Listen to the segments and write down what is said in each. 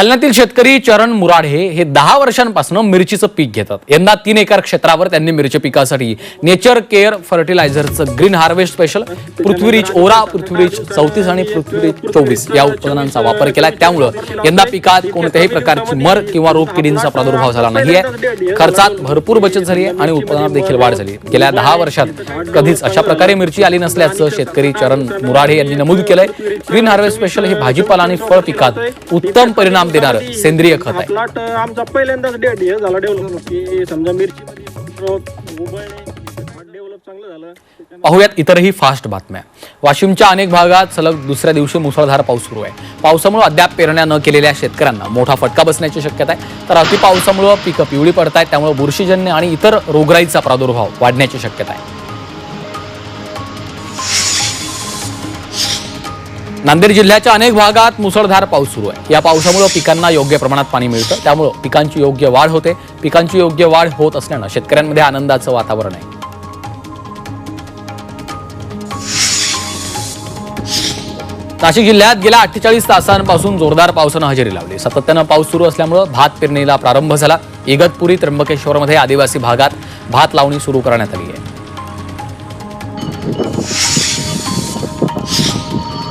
जालन्यातील शेतकरी चरण मुराडे हे दहा वर्षांपासून मिरचीचं पीक घेतात. यंदा तीन एकर क्षेत्रावर त्यांनी मिरची पिकासाठी नेचर केअर फर्टिलायझरचं ग्रीन हार्वेस्ट स्पेशल पृथ्वीरीच ओरा पृथ्वीरीच चौतीस आणि पृथ्वीरीच चोवीस या उत्पादनांचा वापर केला त्यामुळं यंदा पिकात कोणत्याही प्रकारची मर किंवा रोग किडींचा प्रादुर्भाव झाला नाहीये. खर्चात भरपूर बचत झाली आहे आणि उत्पादनात देखील वाढ झाली गेल्या दहा वर्षात कधीच अशा प्रकारे मिरची आली नसल्याचं शेतकरी चरण मुराडे यांनी नमूद केलंय. ग्रीन हार्वेस्ट स्पेशल हे भाजीपाला आणि फळ पिकात उत्तम परिणाम देणारं सेंद्रिय खत आहे. प्लॉट आमचा पहिल्यांदाच हे झाला डेव्हलप की समजा मिरची पाहुयात इतरही फास्ट बातम्या. वाशिमच्या अनेक भागात सलग दुसऱ्या दिवशी मुसळधार पाऊस सुरू आहे. पावसामुळे अद्याप पेरण्या न केलेल्या शेतकऱ्यांना मोठा फटका बसण्याची शक्यता आहे. तर अतिपावसामुळे पिकं पिवळी पडत आहेत त्यामुळे बुरशीजन्य आणि इतर रोगराईचा प्रादुर्भाव वाढण्याची शक्यता आहे. नांदेड जिल्ह्याच्या अनेक भागात मुसळधार पाऊस सुरू आहे. या पावसामुळे पिकांना योग्य प्रमाणात पाणी मिळतं. त्यामुळं पिकांची योग्य वाढ होते. पिकांची योग्य वाढ होत असल्यानं शेतकऱ्यांमध्ये आनंदाचं वातावरण आहे. नाशिक जिल्ह्यात गेल्या अठ्ठेचाळीस तासांपासून जोरदार पावसानं हजेरी लावली. सातत्यानं पाऊस सुरू असल्यामुळे भात पेरणीला प्रारंभ झाला. इगतपुरी त्र्यंबकेश्वरमध्ये आदिवासी भागात भात लावणी सुरू करण्यात आली आहे.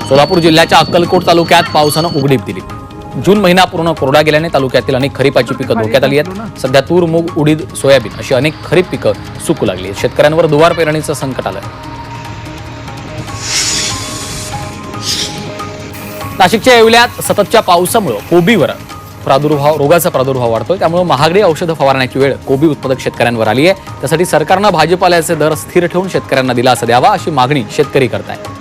सोलापूर जिल्ह्याच्या अक्कलकोट तालुक्यात पावसानं उघडीप दिली. जून महिना पूर्ण कोरडा गेल्याने तालुक्यातील अनेक खरीपाची पिकं धोक्यात आली आहेत. सध्या तूर मूग उडीद सोयाबीन अशी अनेक खरीप पिकं सुकू लागली आहेत. शेतकऱ्यांवर दुवार पेरणीचं संकट आलं नाशिकच्या येवल्यात सततच्या पावसामुळे कोबीवर प्रादुर्भाव रोगाचा प्रादुर्भाव वाढतोय. त्यामुळे महागडी औषधं फवारण्याची वेळ कोबी उत्पादक शेतकऱ्यांवर आली आहे. त्यासाठी सरकारनं भाजीपाल्याचे दर स्थिर ठेवून शेतकऱ्यांना दिलासा द्यावा अशी मागणी शेतकरी करत आहेत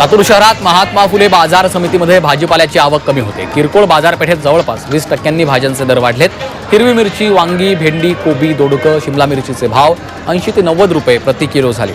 लातूर शहरात महात्मा फुले बाजार समितीमध्ये भाजीपाल्याची आवक कमी होते. किरकोळ बाजारपेठेत जवळपास वीस टक्क्यांनी भाज्यांचे दर वाढलेत. हिरवी मिरची वांगी भेंडी कोबी दोडकं शिमला मिरचीचे भाव ऐंशी ते नव्वद रुपये प्रति किलो झाले.